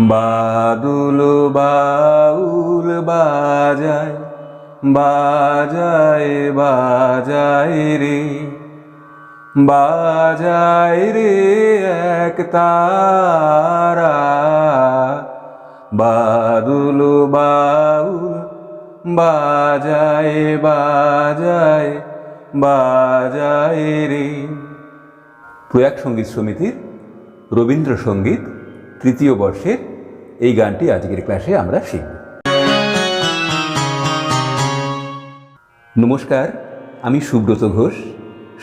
বাদুল বাউল বাজায় বাজায় বাজায় রে। বাজায় রে এক বাদুল বাউল বাজায় বাজায় বাজায় রে। প্রয়াগ সংগীত সমিতির রবীন্দ্রসঙ্গীত তৃতীয় বর্ষের এই গানটি আজকের ক্লাসে আমরা শিখব। নমস্কার, আমি সুব্রত ঘোষ,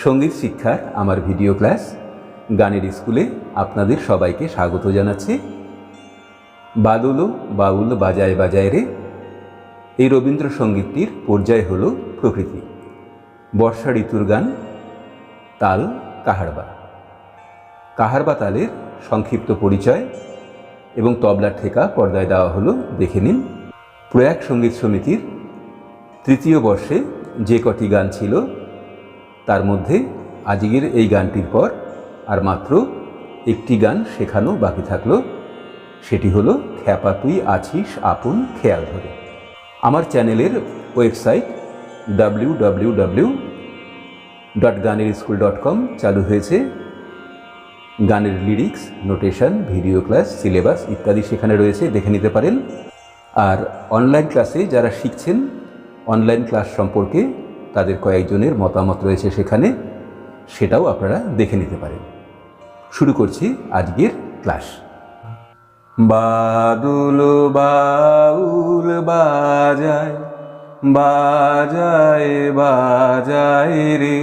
সংগীত শিক্ষার আমার ভিডিও ক্লাস, গানের স্কুলে আপনাদের সবাইকে স্বাগত জানাচ্ছি। বাদুলো বাউল বাজায় বাজায় রে, এই রবীন্দ্রসঙ্গীতটির পর্যায় হল প্রকৃতি। বর্ষা ঋতুর গান, তাল কাহারবা। কাহারবা তালের সংক্ষিপ্ত পরিচয় এবং তবলার ঠেকা পর্দায় দেওয়া হলো দেখে নিন। প্রয়াগ সংগীত সমিতির তৃতীয় বর্ষে যে কটি গান ছিল, তার মধ্যে আজকের এই গানটির পর আর মাত্র একটি গান শেখানো বাকি থাকল। সেটি হলো খ্যাপা তুই আছিস আপন খেয়াল ধরে। আমার চ্যানেলের website W W W dot গানের স্কুল ডট কম চালু হয়েছে। গানের lyrics notation video class syllabus ইত্যাদি সেখানে রয়েছে, দেখে নিতে পারেন। আর অনলাইন ক্লাসে যারা শিখছেন অনলাইন ক্লাস সম্পর্কে তাদের কয়েকজনের মতামত রয়েছে সেখানে, সেটাও আপনারা দেখে নিতে পারেন। শুরু করছি আজকের ক্লাস বাদুল বাউল বাজায় বাজায় বাজায় রে।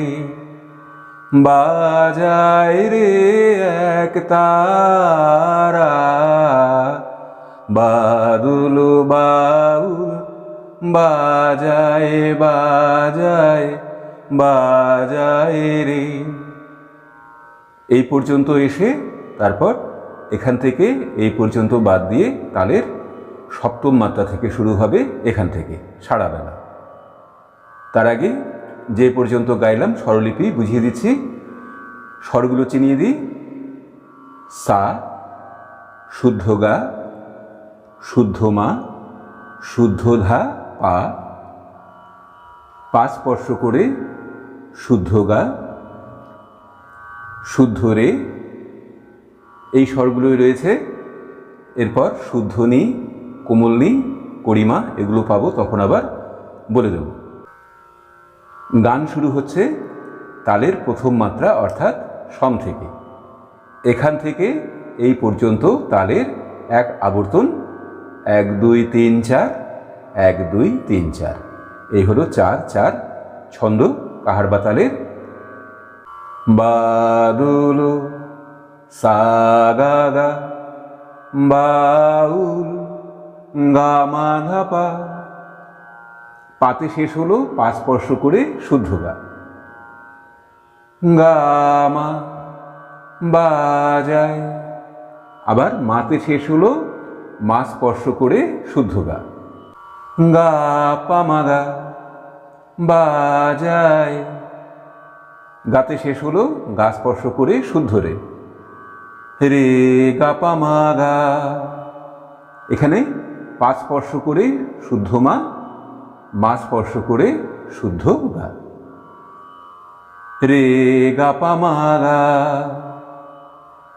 বাজায় রে এক তারা। বাদুল বাউল বাজায় বাজায় বাজায় রে। এই পর্যন্ত এসে তারপর এখান থেকে এই পর্যন্ত বাদ দিয়ে তালের সপ্তম মাত্রা থেকে শুরু হবে এখান থেকে সারাবেলা তার আগে যে পর্যন্ত গাইলাম, স্বরলিপি বুঝিয়ে দিচ্ছি। স্বরগুলো চিনিয়ে দিই। সা, শুদ্ধ গা, শুদ্ধ মা, শুদ্ধ ধা, পা। পা স্পর্শ করে শুদ্ধ গা, শুদ্ধ রে। এই স্বরগুলোই রয়েছে। এরপর শুদ্ধ নি, কোমল নি, করিমা, এগুলো পাবো, তখন আবার বলে দেব। গান শুরু হচ্ছে তালের প্রথম মাত্রা, অর্থাৎ সম থেকে। এখান থেকে এই পর্যন্ত তালের এক আবর্তন, এক, দুই, তিন, চার, এক, দুই, তিন, চার। এই হলো চার চার, ছন্দ কাহারবা তালের। বাদুলো সাগা বাউল গামা ধাপা পাতে শেষ হলো পা স্পর্শ করে শুদ্ধ গা। গামা বাজায় আবার মাতে শেষ হলো, মা স্পর্শ করে শুদ্ধ গা। গা পামাগা বাজায় গাতে শেষ হলো, গা স্পর্শ করে শুদ্ধ রে। রে গা পামাগা এখানে পা স্পর্শ করে শুদ্ধ মা মা স্পর্শ করে শুদ্ধ গা রে গা পামাগা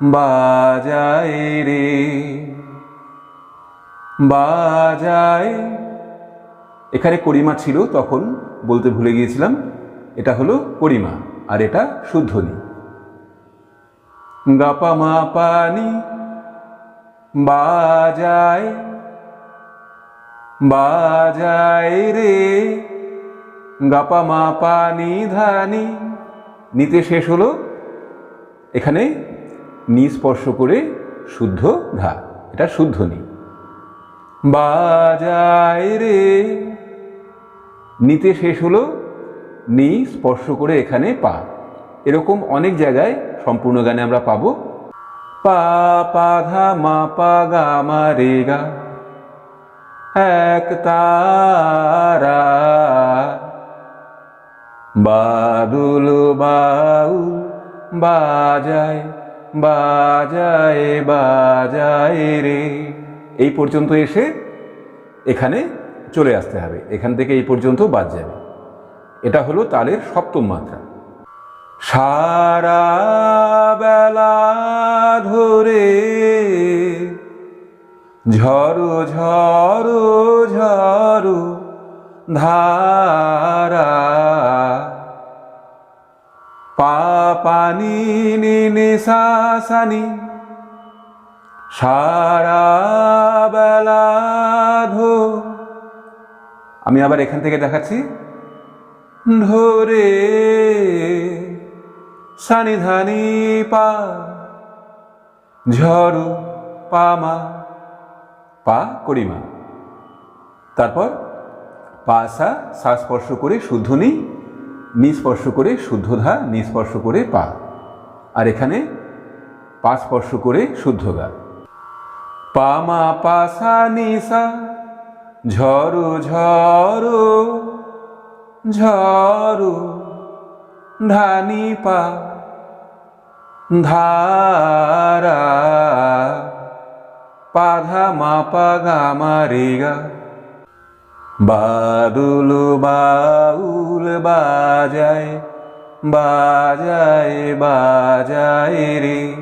বাজায় রে। বাজায়। এখানে করিমা ছিল তখন, বলতে ভুলে গিয়েছিলাম, এটা হলো করিমা, আর এটা শুদ্ধনি গাপা মা পানি, বাজায়। বাজায় রে। গাপা মা পানি ধানি নিতে শেষ হলো। এখানে নি স্পর্শ করে শুদ্ধ ধা এটা শুদ্ধ নি। বাজায় রে। নিতে শেষ হলো। নি স্পর্শ করে এখানে পা। এরকম অনেক জায়গায় সম্পূর্ণ গানে আমরা পাবো। পা পা ধা মা, পা, গা, মা, রে, গা। এক তারা। বাদুল বাউ বাজায় বাজায় বাজায় রে। এই পর্যন্ত এসে এখানে চলে আসতে হবে। এখান থেকে এই পর্যন্ত বাদ যাবে। এটা হলো তালের সপ্তম মাত্রা। সারা বেলা ধরে ঝড়ো ঝড়ো ঝড়ো ধারা পা পানি নি নি সা সা নি সারা বেলা ধো। আমি আবার এখান থেকে দেখাচ্ছি। ধরে সানি ধানি পা ঝড়ো পামা পা করিমা। তারপর পাসা সা স্পর্শ করে শুদ্ধ নি নিস্পর্শ করে শুদ্ধ ধা নিস্পর্শ করে পা। আর এখানে পা স্পর্শ করে শুদ্ধ গা পামা পাসা নিসা ঝড়ো ঝড়ো ঝড়ো ধানি পা ধারা পাধা মাপা গামা রেগা বাদুল বাউল বাজায় বাজায় বাজায় রে।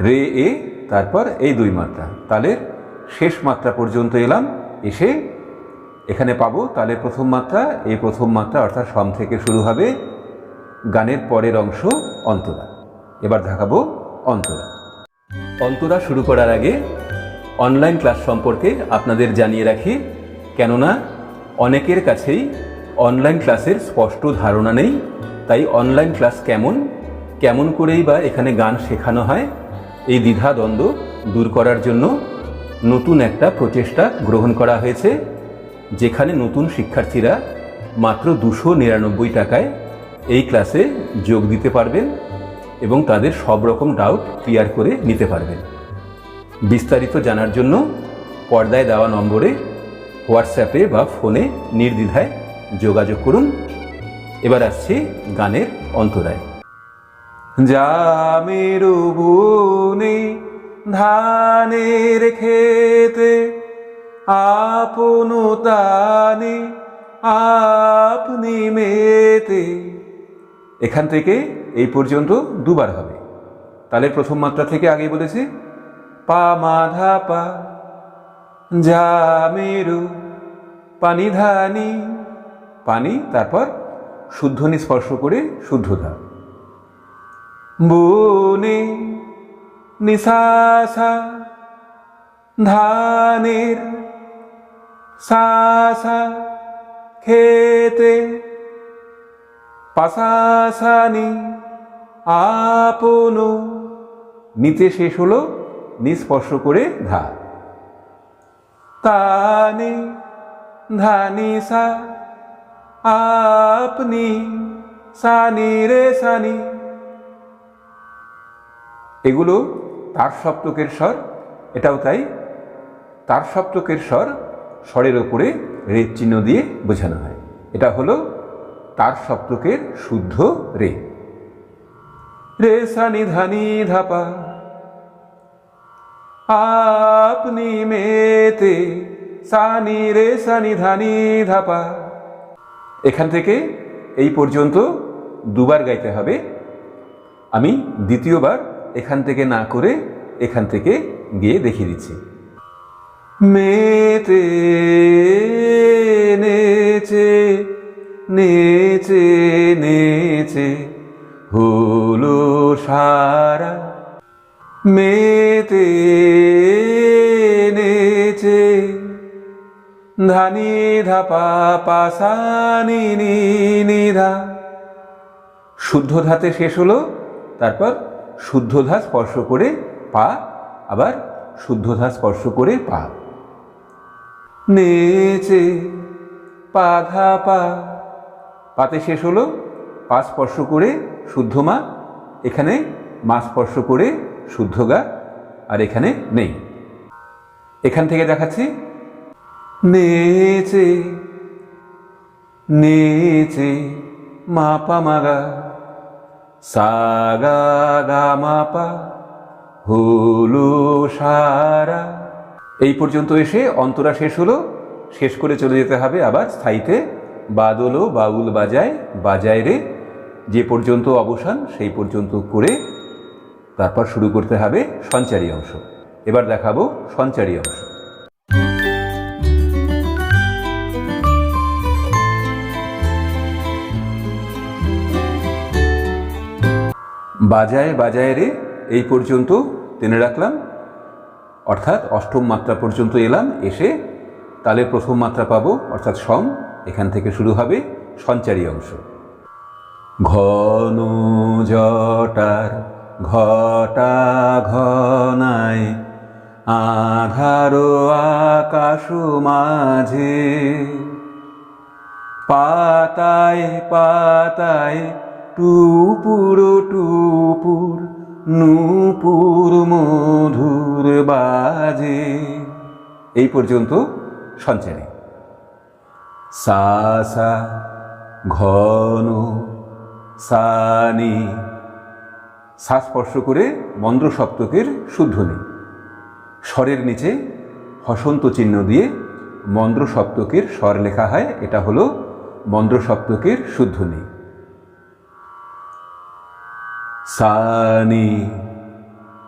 রে, এ, তারপর এই দুই মাত্রা। তালের শেষ মাত্রা পর্যন্ত এলাম। এসে এখানে পাবো। তালের প্রথম মাত্রা, এই প্রথম মাত্রা অর্থাৎ সম থেকে শুরু হবে গানের পরের অংশ অন্তরা। এবার দেখাবো অন্তরা। অন্তরা শুরু করার আগে অনলাইন ক্লাস সম্পর্কে আপনাদের জানিয়ে রাখি, কেননা অনেকের কাছেই অনলাইন ক্লাসের স্পষ্ট ধারণা নেই, তাই অনলাইন ক্লাস কেমন কেমন করেই বা এখানে গান শেখানো হয়, এই দ্বিধা দ্বন্দ্ব দূর করার জন্য নতুন একটা প্রচেষ্টা গ্রহণ করা হয়েছে, যেখানে নতুন শিক্ষার্থীরা মাত্র দুশো নিরানব্বই টাকায় এই ক্লাসে যোগ দিতে পারবেন। এবং তাদের সব রকম ডাউট ক্লিয়ার করে নিতে পারবেন বিস্তারিত জানার জন্য পর্দায় দেওয়া নম্বরে হোয়াটসঅ্যাপে বা ফোনে নির্দ্বিধায় যোগাযোগ করুন। এবার আসছে গানের অন্তরায়। জামের বনে ধানের খেতে আপন তানে আপনি মেতে। এখান থেকে পর্যন্ত দুবার হবে। তালের প্রথম মাত্রা থেকে আগে বলেছি, পা মাধা পা, যা মেরু, পানি ধানি। পানি, তারপর শুদ্ধনি স্পর্শ করে শুদ্ধধা বনে নিশাসা, ধানের সাসা খেতে পাশাসানি আপন। নিচে শেষ হলো নিস্পর্শ করে ধা। তানি, ধানি সা, আপনি, সানি রে সানি। এগুলো তার সপ্তকের স্বর, এটাও তাই। তার সপ্তকের স্বর স্বরের ওপরে রেদ চিহ্ন দিয়ে বোঝানো হয়। এটা হলো তার সপ্তকের শুদ্ধ রে রে সানি ধানি ধাপা। আপনি মেতে সানি রে সানি ধানি ধাপা। এখান থেকে এই পর্যন্ত দুবার গাইতে হবে। আমি দ্বিতীয়বার এখান থেকে না করে এখান থেকে গিয়ে দেখিয়ে দিচ্ছি। মেতে নেচে নেচে নেচে। হলো সারা মেতে নেচে ধানি ধাপা পাশানি নিধা। শুদ্ধ ধাতে শেষ হলো, তারপর শুদ্ধ ধা স্পর্শ করে পা, আবার শুদ্ধ ধা স্পর্শ করে পা। নেচে, পা ধা পা পাতে শেষ হলো, পা স্পর্শ করে শুদ্ধ মা, এখানে মা স্পর্শ করে শুদ্ধ গা, আর এখানে নেই। এখান থেকে দেখাচ্ছি। নেচে নেচে মা পা মাগা সা গা মা পা সারা। এই পর্যন্ত এসে অন্তরা শেষ হলো। শেষ করে চলে যেতে হবে আবার স্থায়ীতে। বাদলো বাউল বাজায় বাজায় রে। যে পর্যন্ত অবসান, সেই পর্যন্ত করে তারপর শুরু করতে হবে সঞ্চারী অংশ। এবার দেখাবো সঞ্চারী অংশ। বাজায় বাজায় রে, এই পর্যন্ত টেনে রাখলাম। অর্থাৎ অষ্টম মাত্রা পর্যন্ত এলাম, এসে তালে প্রথম মাত্রা পাবো, অর্থাৎ সম, এখান থেকে শুরু হবে সঞ্চারী অংশ। ঘন জটার ঘটা ঘনায় আধারো আকাশ মাঝে। পাতায় পাতায় টুপুর টুপুর, নুপুর মধুর বাজে। এই পর্যন্ত সঞ্চারী। সা ঘন সানি। সা স্পর্শ করে মন্দ্র সপ্তকের শুদ্ধনি স্বরের নিচে হসন্ত চিহ্ন দিয়ে মন্দ্র সপ্তকের স্বর লেখা হয়, এটা হলো মন্দ্র সপ্তকের শুদ্ধনি সানি,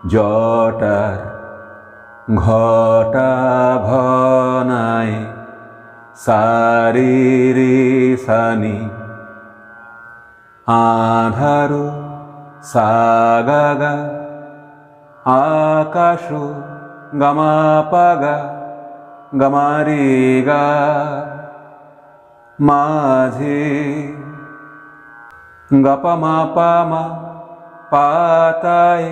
জটার ঘটা ঘনায় সারি রে সানি। আধারো সাগা আকাশ গামা পাগা গামারে গা মাঝে গাপা মাপা মা পাতায়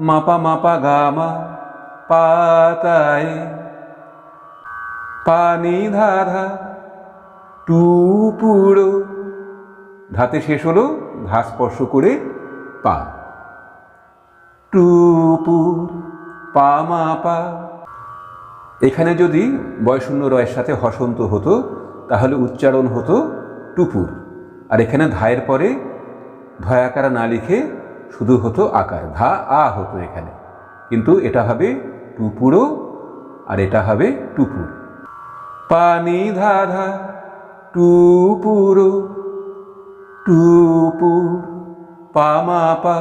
মাপা মাপা গামা পাতায় পানি ধাধা টুপুড়ো ধাতে শেষ হলো, ঘা স্পর্শ করে পা। টুপুর, পা মা পা। এখানে যদি বয়শূন্য রয়ের সাথে হসন্ত হতো, তাহলে উচ্চারণ হতো টুপুর। আর এখানে ধায়ের পরে ধয়াকারা না লিখে শুধু হতো আকার, ধা, আ হতো এখানে। কিন্তু এটা হবে টুপুরো আর এটা হবে টুপুর। পানি ধা ধা টুপুরো টুপুর পামা পা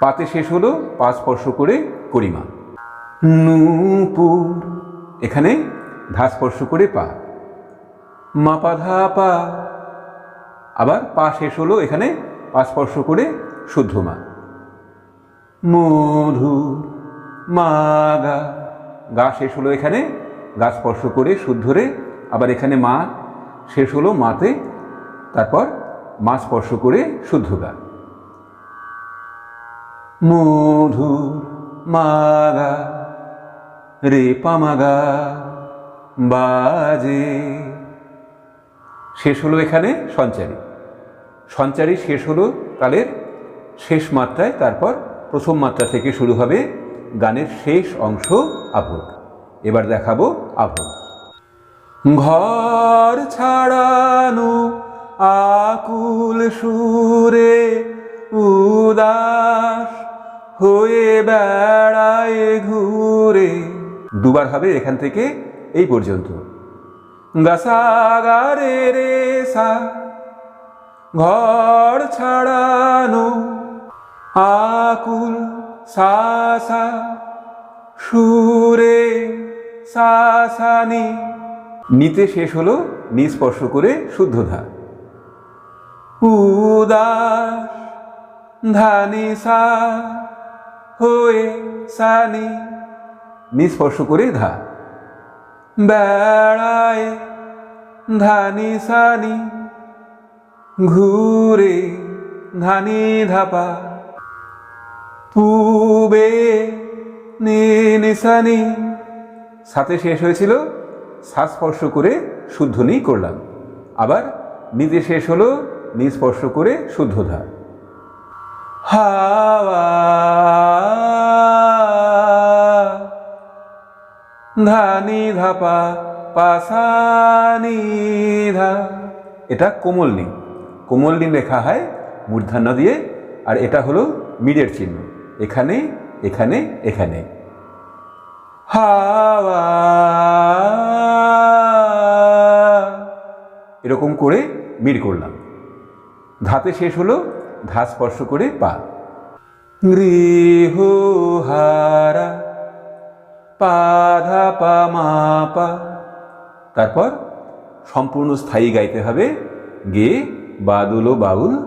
পাতে শেষ হলো পা স্পর্শ করে করিমা। নুপুর। এখানে ধা স্পর্শ করে পা। মাপা ধা পা আবার পা শেষ হলো এখানে পা স্পর্শ করে শুদ্ধ মা। মধুর মাগা। গা শেষ হলো এখানে গা স্পর্শ করে শুদ্ধরে আবার এখানে মা শেষ হলো মাতে তারপর মা স্পর্শ করে শুদ্ধ গান। মধুর মাগা রে পামাগা বাজে। শেষ হলো এখানে সঞ্চারী। সঞ্চারী শেষ হলো তালের শেষ মাত্রায়, তারপর প্রথম মাত্রা থেকে শুরু হবে গানের শেষ অংশ আভোগ। এবার দেখাবো আভোগ। ঘর ছাড়ানো আকুল সুরে উদাস হয়ে বেড়ায় ঘুরে। দুবার হবে এখান থেকে, এই পর্যন্ত। গাসাগারে রে সা ঘর ছাড়ানো, আকুল সাসা, সুরে সাসানি। নিতে শেষ হলো, নিস্পর্শ করে শুদ্ধ ধা উদাস ধানি সা হয়ে সানি। নিস্পর্শ করে ধা। বেড়ায় ধানি সানি ঘুরে ধানি ধাপা। পুবে নিসানি সাথে শেষ হয়েছিল শ্বাস স্পর্শ করে শুদ্ধ নি করলাম। আবার নিজে শেষ হলো নিস্পর্শ করে শুদ্ধ হাওয়া, ধানি ধাপা, পাসানি ধা এটা কোমল নি কোমল নি লেখা হয় মূর্ধান্য দিয়ে, আর এটা হলো মিডের চিহ্ন। এখানে এখানে এখানে। হাওয়া, এরকম করে মিড করলাম। ধাতে শেষ হলো, ধা স্পর্শ করে পা। গৃহহারা পাধা পা তারপর সম্পূর্ণ স্থায়ী গাইতে হবে। গে বাদুল ও বাউল,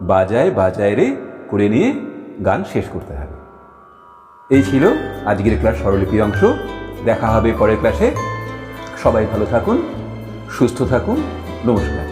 বাজায় বাজায় রে, করে নিয়ে গান শেষ করতে হবে। এই ছিল আজকের ক্লাস স্বরলিপির অংশ। দেখা হবে পরের ক্লাসে। সবাই ভালো থাকুন, সুস্থ থাকুন। নমস্কার।